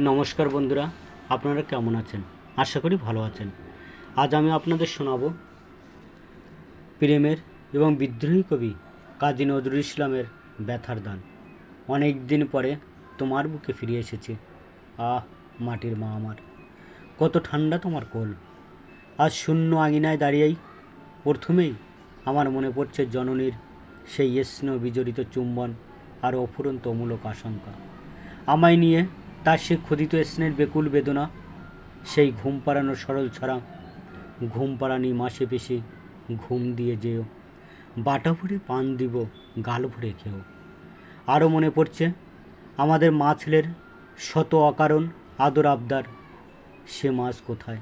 নমস্কার বন্ধুরা, আপনারা কেমন আছেন? আশা করি ভালো আছেন। আজ আমি আপনাদের শোনাব প্রেমের এবং বিদ্রোহী কবি কাজী নজরুল ইসলামের ব্যথার দান। অনেক দিন পরে তোমার বুকে ফিরে এসেছি। আহ, মাটির মা আমার, কত ঠান্ডা তোমার কোল। আজ শূন্য আঙিনায় দাঁড়িয়েই প্রথমেই আমার মনে পড়ছে জননীর সেই স্নেহ বিজড়িত চুম্বন আর অফুরন্ত অমূলক আশঙ্কা। আমায় নিয়ে তার সে ক্ষুদিত স্নেহের বেকুল বেদনা, সেই ঘুম পাড়ানোর সরল ছড়া, ঘুম পাড়ানি মাসে পেশি ঘুম দিয়ে যেও। বাটা ভরে পান দিব, গাল ভরে খেও। আরও মনে পড়ছে, আমাদের মা ছেলের শত অকারণ আদর আবদার, সে মাছ কোথায়?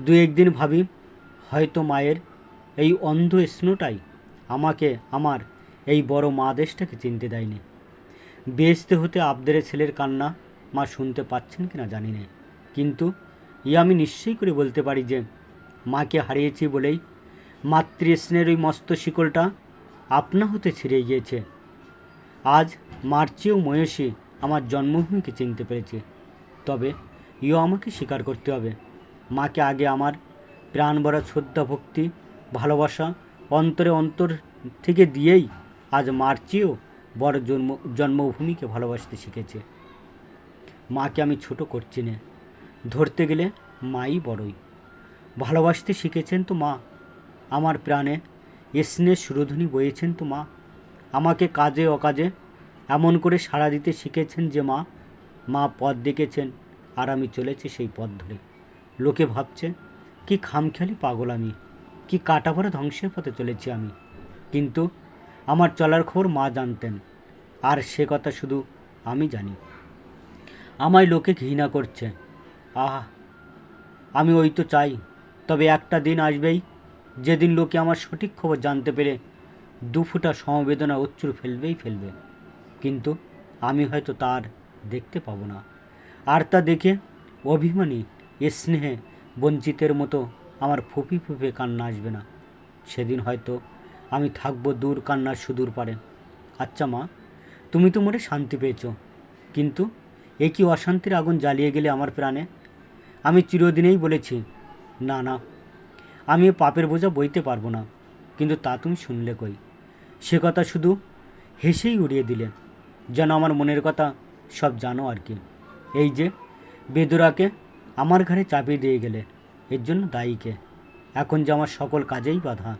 দু একদিন ভাবি, হয়তো মায়ের এই অন্ধ স্নোটাই আমাকে, আমার এই বড় মা দেশটাকে চিনতে দেয়নি। বেহেস্তে হতে আবদারে ছেলের কান্না মা শুনতে পাচ্ছেন কি না জানি না। কিন্তু ই আমি নিশ্চয়ই করে বলতে পারি যে, মাকে হারিয়েছি বলেই মাতৃস্নেহের ওই মস্ত শিকলটা আপনা হতে ছিঁড়ে গিয়েছে। আজ মার চেয়েও ময়সী আমার জন্মভূমিকে চিনতে পেরেছে। তবে ইও আমাকে স্বীকার করতে হবে। মাকে আগে আমার প্রাণ ভরা শ্রদ্ধা, ভক্তি, ভালোবাসা অন্তরে অন্তর থেকে দিয়েই আজ মার চেয়েও বড় জন্ম, জন্মভূমিকে ভালোবাসতে শিখেছে। মাকে আমি ছোট করছি না। ধরতে গেলে মাই বড়ই। ভালোবাসতে শিখেছেন তো মা। আমার প্রাণে স্নেহ সুরধ্বনি বয়েছেন তো মা। আমাকে কাজে অকাজে এমন করে সাড়া দিতে শিখেছেন যে মা। মা পথ দেখেছেন আর আমি চলেছি সেই পথ ধরে। লোকে ভাবছে, কি খামখেয়ালি পাগল আমি। কি কাটা ভরা ধ্বংসের পথে চলেছি আমি। কিন্তু আমার চলার খবর মা জানতেন। আর সে কথা শুধু আমি জানি। আমায় লোকে ঘৃণা করছে। আহা, আমি ওই তো চাই, তবে একটা দিন আসবেই, যেদিন লোকে আমার সঠিক খবর জানতে পেরে দু ফুটা সমবেদনা অচ্ছুর ফেলবেই ফেলবে। কিন্তু আমি হয়তো তার দেখতে পাবো না। আর তা দেখে অভিমানী এ স্নেহে বঞ্চিতের মতো আমার ফুপি ফুপে কান্না আসবে না। সেদিন হয়তো আমি থাকব দূর কান্নার সুদূর পারে। আচ্ছা মা, তুমি তো মরে শান্তি পেয়েছ, কিন্তু এ কি অশান্তির আগুন জ্বালিয়ে গেলে আমার প্রাণে? আমি চিরদিনেই বলেছি, না না, আমি পাপের বোঝা বইতে পারব না, কিন্তু তা তুমি শুনলে কই? সে কথা শুধু হেসেই উড়িয়ে দিলে। যেন আমার মনের কথা সব জানো আর কি। এই যে, বেদুরাকে আমার ঘাড়ে চাপিয়ে দিয়ে গেলে, এর জন্য দায়ীকে এখন যে আমার সকল কাজেই বাধা,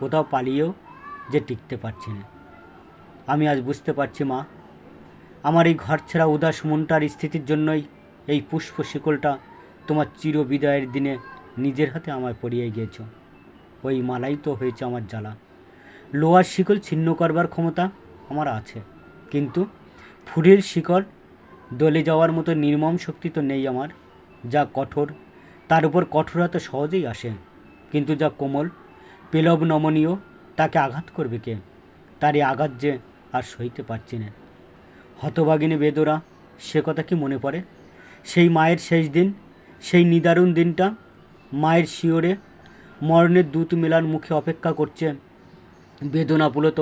কোথাও পালিয়েও যে টিকতে পারছি না। আমি আজ বুঝতে পারছি মা আমার এই ঘর ছেঁড়া উদাস মনটার স্থিতির জন্যই এই পুষ্প শিকলটা তোমার চির বিদায়ের দিনে নিজের হাতে আমায় পরিয়ে গিয়েছ। ওই মালাই তো হয়েছে আমার জ্বালা। লোহার শিকল ছিন্ন করবার ক্ষমতা আমার আছে। কিন্তু ফুলের শিকল দলে যাওয়ার মতো নির্মম শক্তি তো নেই আমার। যা কঠোর, তার উপর কঠোরতা সহজেই আসে। কিন্তু যা কোমল, পেলব নমনীয়, তাকে আঘাত করবে কে? তার এই আঘাত যে আর সইতে পারছি না। হতভাগিনী বেদরা, সে কথা কি মনে পড়ে? সেই মায়ের শেষ দিন, সেই নিদারুণ দিনটা মায়ের শিওরে মরণের দূত মেলার মুখে অপেক্ষা করছে। বেদনা পুলত,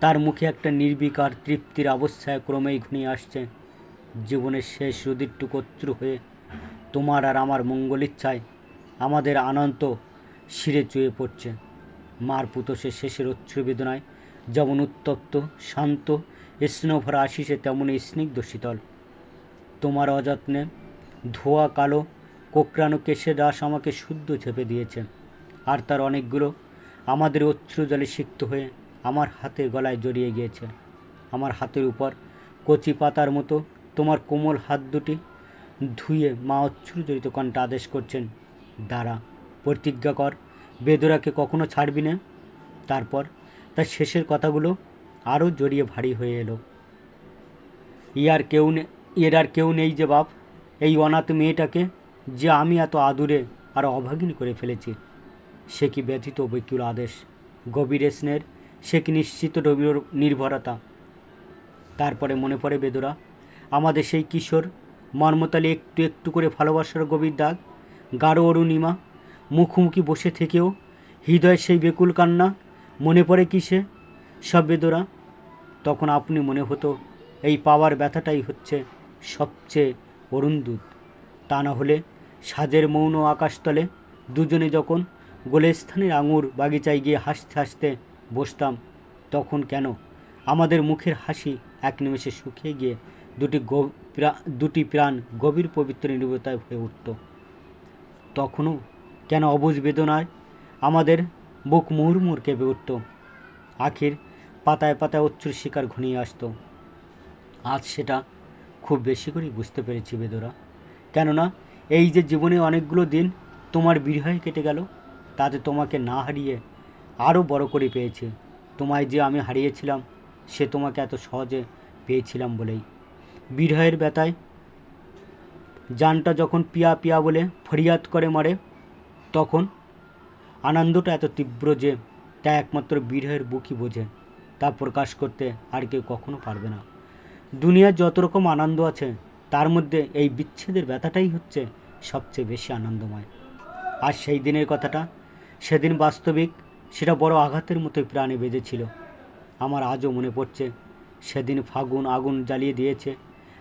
তার মুখে একটা নির্বিকার তৃপ্তির অবস্থায় ক্রমেই ঘনিয়ে আসছে। জীবনের শেষ রুদিরটুকু অশ্রু হয়ে তোমার আর আমার মঙ্গল ইচ্ছায় আমাদের আনন্দ শিরে চুয়ে পড়ছে। মার পুতো সে শেষের অশ্রু বেদনায় যেমন উত্তপ্ত, শান্ত স্নেহভরা আশিসে তেমনই স্নিগ্ধ শীতল। তোমার অযত্নে ধোয়া কালো কোকড়ানো কেশে দাস আমাকে শুদ্ধ ছেপে দিয়েছে। আর তার অনেকগুলো আমাদের অশ্রু জলে সিক্ত হয়ে আমার হাতের গলায় জড়িয়ে গিয়েছে। আমার হাতের উপর কচি পাতার মতো তোমার কোমল হাত দুটি ধুয়ে মা অশ্রু জড়িত কণ্ঠে আদেশ করছেন, দাঁড়া, প্রতিজ্ঞা কর, বেদরাকে কখনো ছাড়বি না। তারপর তার শেষের কথাগুলো আরও জড়িয়ে ভারী হয়ে এলো। ইয়ার কেউ এর আর কেউ নেই যে বাপ, এই অনাথ মেয়েটাকে যে আমি এত আদুরে আর অভাগিনী করে ফেলেছি, সে কি ব্যথিত বৈকুল আদেশ? গভীর স্নেহের, সে কি নিশ্চিত রবির নির্ভরতা? তারপরে মনে পড়ে বেদরা, আমাদের সেই কিশোর মর্মতালে একটু একটু করে ভালোবাসার গভীর দাগ, গাঢ় অরুণিমা, মুখোমুখি বসে থেকেও হৃদয়ের সেই বেকুল কান্না, মনে পড়ে কিসে সব বেদরা তখন আপনি মনে হতো এই পাওয়ার ব্যথাটাই হচ্ছে সবচেয়ে অরুণদূত তা না হলে সাজের মৌন আকাশতলে দুজনে যখন গোলেস্থানের আঙুর বাগিচায় গিয়ে হাসতে হাসতে বসতাম, তখন কেন আমাদের মুখের হাসি এক নিমেষে শুকিয়ে গিয়ে দুটি দুটি প্রাণ গভীর পবিত্র নিরবতায় হয়ে উঠত। তখনও কেন অবুঝ বেদনায় আমাদের বুক মুহুর্মুর কেঁপে উঠত। আখির পাতায় পাতায় অচ্ছুর শিকার ঘনিয়ে আসতো। আজ সেটা খুব বেশি করেই বুঝতে পেরেছি বেদরা। কেননা এই যে জীবনে অনেকগুলো দিন তোমার বিরহে কেটে গেল, তাতে তোমাকে না হারিয়ে আরও বড় করে পেয়েছে। তোমায় যে আমি হারিয়েছিলাম, সে তোমাকে এত সহজে পেয়েছিলাম বলেই। বিরহের ব্যথায় জানটা যখন পিয়া পিয়া বলে ফরিয়াদ করে মারে, তখন আনন্দটা এত তীব্র যে তা একমাত্র বিরহের বুকই বোঝে। তা প্রকাশ করতে আর কেউ কখনো পারবে না। দুনিয়ার যত রকম আনন্দ আছে, তার মধ্যে এই বিচ্ছেদের ব্যথাটাই হচ্ছে সবচেয়ে বেশি আনন্দময়। আর সেই দিনের কথাটা, সেদিন বাস্তবিক, সেটা বড় আঘাতের মতোই প্রাণে বেজেছিল। আমার আজও মনে পড়ছে, সেদিন ফাগুন আগুন জ্বালিয়ে দিয়েছে,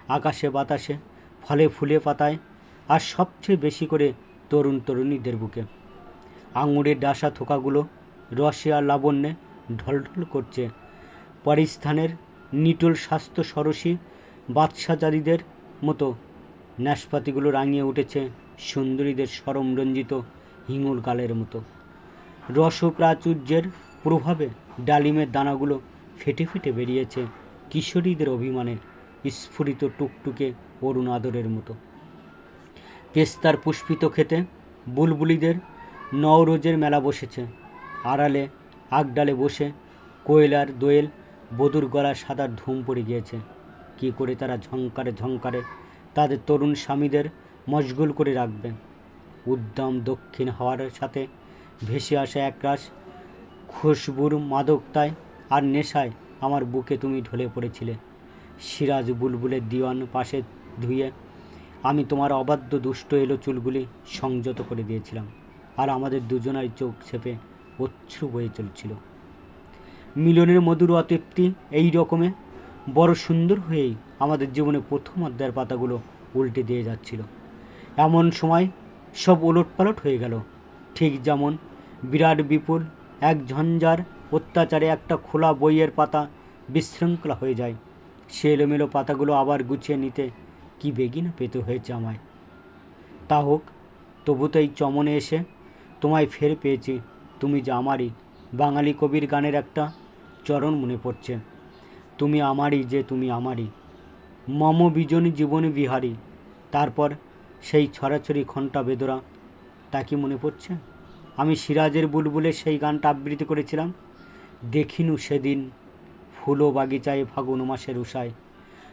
আকাশে বাতাসে, ফলে ফুলে পাতায়, আর সবচেয়ে বেশি করে তরুণ তরুণীদের বুকে। আঙুরের ডাসা থোকাগুলো রসে আর লাবণ্যে ঢলঢল করছে পরিস্থানের নিটোল স্বাস্থ্য সরসী বাদশাচারীদের মতো ন্যাসপাতিগুলো রাঙিয়ে উঠেছে সুন্দরীদের সরমরঞ্জিত হিঙুল গালের মতো। রসপ্রাচুর্যের প্রভাবে ডালিমের দানাগুলো ফেটে ফেটে বেরিয়েছে কিশোরীদের অভিমানে স্ফুরিত টুকটুকে অরুণ আদরের মতো। পেস্তার পুষ্পিত খেতে বুলবুলিদের নওরোজের মেলা বসেছে। আড়ালে, আগডালে বসে কোয়েলার দোয়েল বধুর গলায় সাদার ধুম পড়ে গিয়েছে। কি করে তারা ঝংকারে ঝংকারে তাদের তরুণ স্বামীদের মশগুল করে রাখবে? উদ্দাম দক্ষিণ হাওয়ার সাথে ভেসে আসা একরাশ। খুশবুর মাদকতায় আর নেশায় আমার বুকে তুমি ঢলে পড়েছিলে। সিরাজ বুলবুলের দিওয়ান পাশে ধুয়ে আমি তোমার অবাধ্য দুষ্ট এলো চুলগুলি সংযত করে দিয়েছিলাম। আর আমাদের দুজনার চোখ ছেপে অশ্রু বয়ে চলছিল। মিলনের মধুর অতৃপ্তি এই রকমে বড় সুন্দর হয়েই আমাদের জীবনে প্রথম অধ্যায়ের পাতাগুলো উল্টে দিয়ে যাচ্ছিল। এমন সময় সব ওলটপালট হয়ে গেল। ঠিক যেমন বিরাট বিপুল, এক ঝঞ্ঝার অত্যাচারে একটা খোলা বইয়ের পাতা বিশৃঙ্খলা হয়ে যায়। সে এলোমেলো পাতাগুলো আবার গুছিয়ে নিতে কি বেগি না পেতে হয়েছে আমায়। তা হোক, তবু তো এই চমনে এসে তোমায় ফের পেয়েছি। তুমি যে আমারই বাঙালি কবির গানের একটা চরণ মনে পড়ছে। তুমি আমারই যে তুমি আমারই। মম বিজন জীবন বিহারী। তারপর সেই ছড়াছড়ি ঘণ্টা বেদরা। তা কি মনে পড়ছে? আমি সিরাজের বুলবুলে সেই গানটা আবৃত্তি করেছিলাম। দেখিনু সেদিন ফুলো বাগিচায় ফাগুন মাসের উষায়।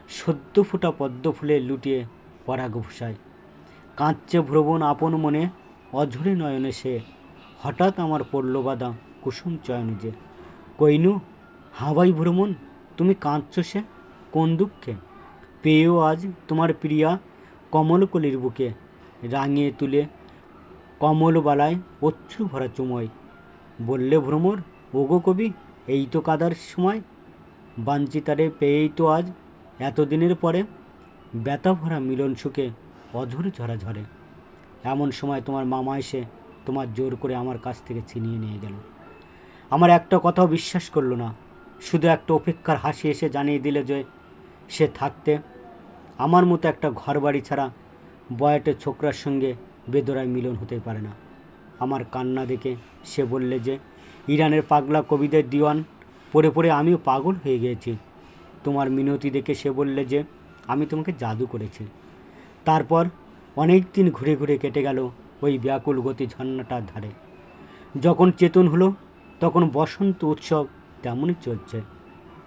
সদ্য ফোটা পদ্ম ফুলে লুটিয়ে পরাগ ভূষায়। কাঁদছে ভ্রবণ আপন মনে, অঝরে নয়নে সে। হঠাৎ আমার পড়ল বাদা কুসুম চয়ন যে। কইনু হাওয়াই ভ্রমণ, তুমি কাঁদছ সে? কোন দুঃখে? পেয়েও আজ তোমার প্রিয়া কমলকলির বুকে। রাঙিয়ে তুলে কমলবালায় অচ্ছু ভরা চুময়। বললে ভ্রমর, ওগো কবি, এই তো কাদার সময়। বাঞ্চিতারে পেয়েই তো আজ এতদিনের পরে ব্যথা ভরা মিলন সুখে অঝরে ঝরা ঝরে এমন সময় তোমার মামা এসে তোমার জোর করে আমার কাছ থেকে ছিনিয়ে নিয়ে গেল। আমার একটা কথাও বিশ্বাস করল না। শুধু একটা অপেক্ষার হাসি এসে জানিয়ে দিলে যে সে থাকতে আমার মতো একটা ঘর বাড়ি ছাড়া বয়াটে ছোকরার সঙ্গে বেদরায় মিলন হতে পারে না। আমার কান্না দেখে সে বললে যে, ইরানের পাগলা কবিদের দিওয়ান, পড়ে পড়ে আমিও পাগল হয়ে গিয়েছি। তোমার মিনতি দেখে সে বললে যে, আমি তোমাকে জাদু করেছি। তারপর অনেক দিন ঘুরে ঘুরে কেটে গেল ওই ব্যাকুল গতি ঝর্ণাটার ধারে। যখন চেতন হলো, তখন বসন্ত উৎসব তেমনই চলছে।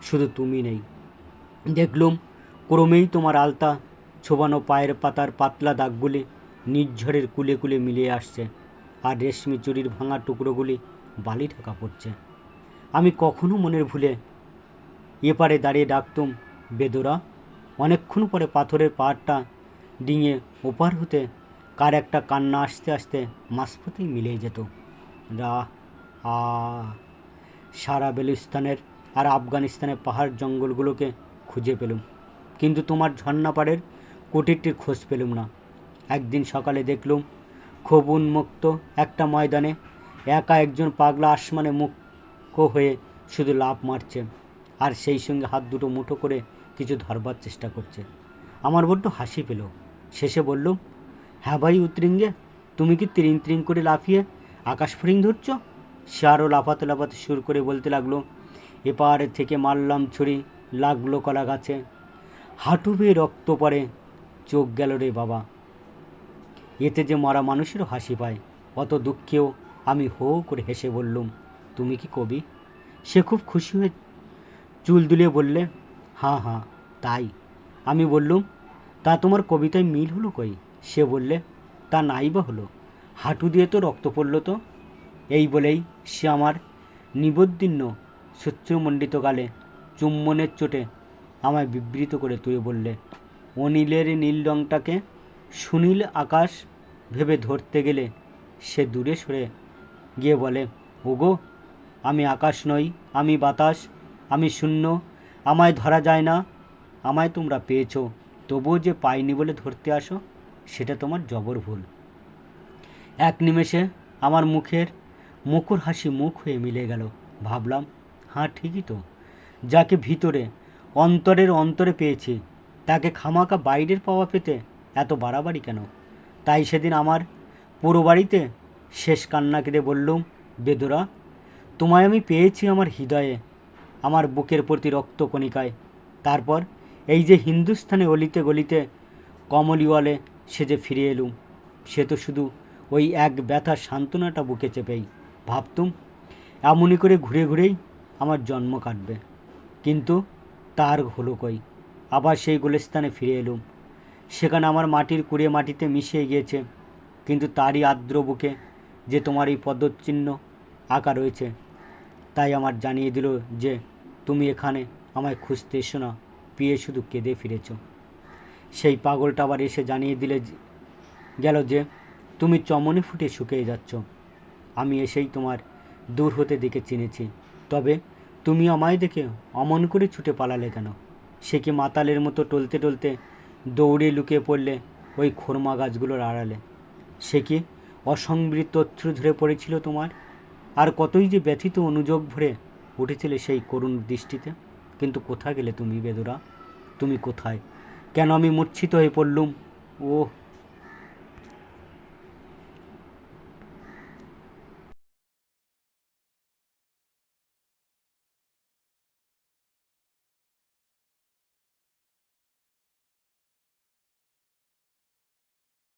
শুধু তুমি নেই। দেখলুম, ক্রমেই তোমার আলতা, ছোবানো পায়ের পাতার পাতলা দাগগুলি নির্ঝরের কুলে কুলে মিলিয়ে আসছে আর রেশমি চুরির ভাঙা টুকরোগুলি বালি ঢাকা পড়ছে। আমি কখনো মনের ভুলে এপারে দাঁড়িয়ে ডাকতুম, বেদরা, অনেকক্ষণ পরে পাথরের পাহাড়টা ডিঙে ওপার হতে কার একটা কান্না আসতে আসতে মাঝপথেই মিলিয়ে যেত। রা, আ সারা বেলুস্তানের আর আফগানিস্তানের পাহাড় জঙ্গলগুলোকে খুঁজে পেলুম। কিন্তু তোমার ঝর্ণাপাড়ের কুটিরটির খোঁজ পেলুম না। একদিন সকালে দেখলুম, খুব উন্মুক্ত একটা ময়দানে একা একজন পাগলা আসমানে মুখ্য হয়ে শুধু লাভ মারছে আর সেই সঙ্গে হাত দুটো মুঠো করে কিছু ধরবার চেষ্টা করছে। আমার বড্ড হাসি পেল। শেষে বললুম হ্যাঁ ভাই উত্রিঙ্গে, তুমি কি ত্রিং ত্রিং করে লাফিয়ে আকাশ ফড়িং ধরছ? সে আরও লাফাতে লাফাতে সুর করে বলতে লাগল, এপার থেকে মারলাম ছুরি, লাগল কলা গাছে। হাঁটু বেয়ে রক্ত পড়ে, চোখ গেল রে বাবা। এতে যে মরা মানুষেরও হাসি পায়, অত দুঃখেও আমি হো করে হেসে বললুম, তুমি কি কবি? সে খুব খুশি হয়ে চুল দুলিয়ে বললে, হাঁ হাঁ, তাই। আমি বললুম, তা তোমার কবিতায় মিল হলো কই? সে বললে, তা নাই বা হলো। হাঁটু দিয়ে তো রক্ত পড়ল তো। এই বলেই সে আমার নিবদ্দীর্ণ সূত্রমণ্ডিত গালে চুম্বনের চোটে আমায় বিবৃত করে তুই বললে, অনিলের নীল রংটাকে সুনীল আকাশ ভেবে ধরতে গেলে সে দূরে সরে গিয়ে বলে, ওগো, আমি আকাশ নই, আমি বাতাস, আমি শূন্য, আমায় ধরা যায় না, আমায় তোমরা পেয়েছ, তবুও যে পাইনি বলে ধরতে আসো, সেটা তোমার জবর ভুল এক নিমেষে আমার মুখের মুখর হাসি মুখ হয়ে মিলে গেল। ভাবলাম হ্যাঁ ঠিকই তো। যাকে ভিতরে, অন্তরের অন্তরে পেয়েছি, তাকে খামাকা বাইরের পাওয়া পেতে এত বাড়াবাড়ি কেন? তাই সেদিন আমার পুরো বাড়িতে শেষ কান্না কেঁদে বললুম, বেদুরা, তোমায় আমি পেয়েছি আমার হৃদয়ে, আমার বুকের প্রতি রক্তকণিকায়। তারপর এই যে হিন্দুস্থানে অলিতে গলিতে কমলিওয়ালে সে যে ফিরে এলুম, সে তো শুধু ওই এক ব্যথার সান্ত্বনাটা বুকে চেপেই। ভাবতুম, এমনই করে ঘুরে ঘুরেই আমার জন্ম কাটবে। কিন্তু তার হলো কই? আবার সেই গোলস্থানে ফিরে এলুম। সেখানে আমার মাটির কুড়ে মাটিতে মিশিয়ে গিয়েছে। কিন্তু তারই আর্দ্র বুকে যে তোমার এই পদচিহ্ন আঁকা রয়েছে, তাই আমার জানিয়ে দিল যে তুমি এখানে আমায় খুঁজতে এসো না, পেয়ে শুধু কেঁদে ফিরেছ। সেই পাগলটা আবার এসে জানিয়ে দিলে গেল যে, তুমি চমনে ফুটে শুকিয়ে যাচ্ছ। আমি এসেই তোমার দূর হতে দেখে চিনেছি। তবে তুমি আমায় দেখে অমন করে ছুটে পালালে কেন? সে কি মাতালের মতো টলতে টলতে দৌড়ে লুকিয়ে পড়লে ওই খোরমা গাছগুলোর আড়ালে? সে কি অসংবৃত অশ্রু ধরে পড়েছিল তোমার? আর কতই যে ব্যথিত অনুযোগ ভরে উঠেছিলে সেই করুণ দৃষ্টিতে? কিন্তু কোথা গেলে তুমি বেদুরা? তুমি কোথায়? কেন আমি মূর্ছিত হয়ে পড়লুম? ওহ